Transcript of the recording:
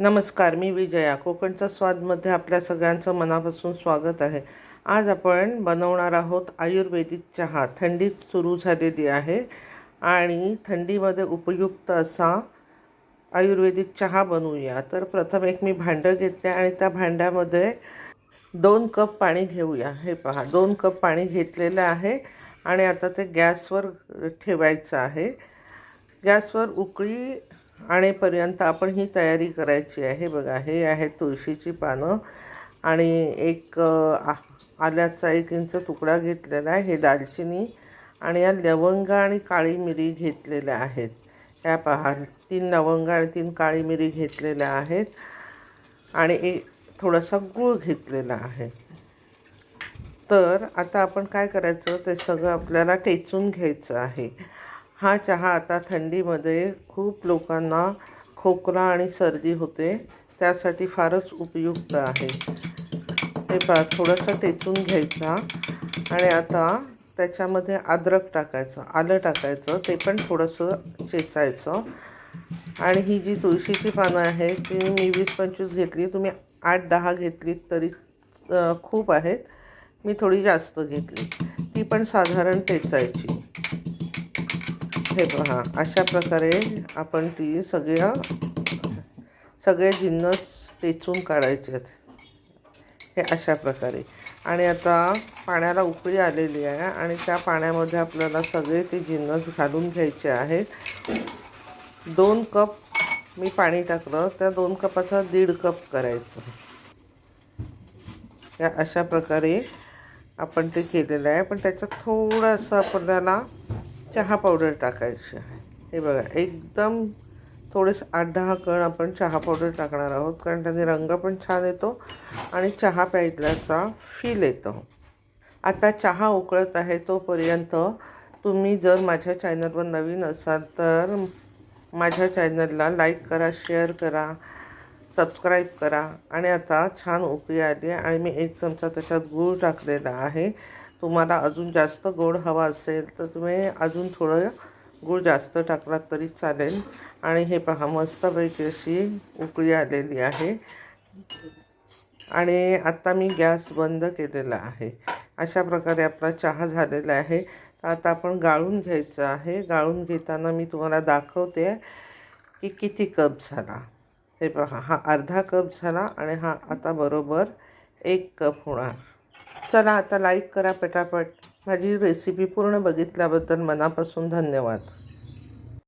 नमस्कार मी विजया. कोकणचा स्वादमध्ये आपल्या सगळ्यांचं मनापासून स्वागत आहे. आज आपण बनवणार आहोत आयुर्वेदिक चहा. थंडी सुरू झालेली आहे आणि थंडीमध्ये उपयुक्त असा आयुर्वेदिक चहा बनवूया. तर प्रथम एक मी भांडं घेतले आणि त्या भांड्यामध्ये दोन कप पाणी घेऊया. हे पहा दोन कप पाणी घेतलेलं आहे आणि आता ते गॅसवर ठेवायचं आहे. गॅसवर उकळी आणेपर्यंत आपण ही तयारी करायची आहे. बघा हे आहे तुळशीची पानं आणि एक आ- आल्याचा एक इंच तुकडा घेतलेला आहे हे दालचिनी आणि या लवंग आणि काळी मिरी घेतलेल्या आहेत. ह्या पहा तीन लवंग आणि तीन काळी मिरी घेतलेल्या आहेत आणि एक थोडासा गूळ घेतलेला आहे. तर आता आपण काय करायचं? ते सगळं आपल्याला टेचून घ्यायचं आहे. हा चहा आता थंडीमध्ये खूप लोकांना खोकला आणि सर्दी होते. त्यासाठी फारच उपयुक्त आहे. हे पा थोडंसं टेचून घ्यायचा आणि आता त्याच्यामध्ये अद्रक टाकायचं आलं टाकायचं ते पण थोडंसं चेचायचं. आणि ही जी तुळशीची पानं आहेत ती मी वीस पंचवीस घेतली तुम्ही आठ दहा घेतलीत तरी खूप आहेत. मी थोडी जास्त घेतली. ती पण साधारण टेचायची. हे पहा अशा प्रकारे आपण ती सगळ्या सगळे जिन्नस टेचून काढायचे आहेत. हे अशा प्रकारे. आणि आता पाण्याला उकळी आलेली आहे आणि त्या पाण्यामध्ये आपल्याला सगळे ते जिन्नस घालून घ्यायचे आहेत. दोन कप मी पाणी टाकलं त्या दोन कपाचा दीड कप करायचं या अशा प्रकारे आपण ते केलेलं आहे. पण त्याच्यात थोडंसं आपल्याला चहा पावडर टाकायची आहे. हे बघा एकदम थोडेस आठ दहा कण आपण चहा पावडर टाकणार आहोत कारण त्याने रंग पण छान येतो आणि चहा प्यायल्याचा फील येतो. आता चहा उकळत आहे तोपर्यंत तुम्ही जर माझ्या चॅनलवर नवीन असाल तर माझ्या चॅनलला लाईक करा शेअर करा सबस्क्राईब करा. आणि आता छान उकळी आली आहे आणि मी एक चमचा त्याच्यात गूळ टाकलेला आहे. तुम्हाला अजून जास्त गोड हवा असेल तर तुम्ही अजून थोडं गूळ जास्त टाकलात तरी चालेल. आणि हे पहा मस्तपैकी अशी उकळी आलेली आहे. आणि आत्ता मी गॅस बंद केलेला आहे. अशा प्रकारे आपला चहा झालेला आहे. आता आपण गाळून घ्यायचं आहे. गाळून घेताना मी तुम्हाला दाखवते की किती कप झाला. हे पहा हा अर्धा कप झाला आणि हा आता बरोबर एक कप होणार. चला आता लाईक करा पटापट. माझी रेसिपी पूर्ण बघितल्याबद्दल मनापासून धन्यवाद.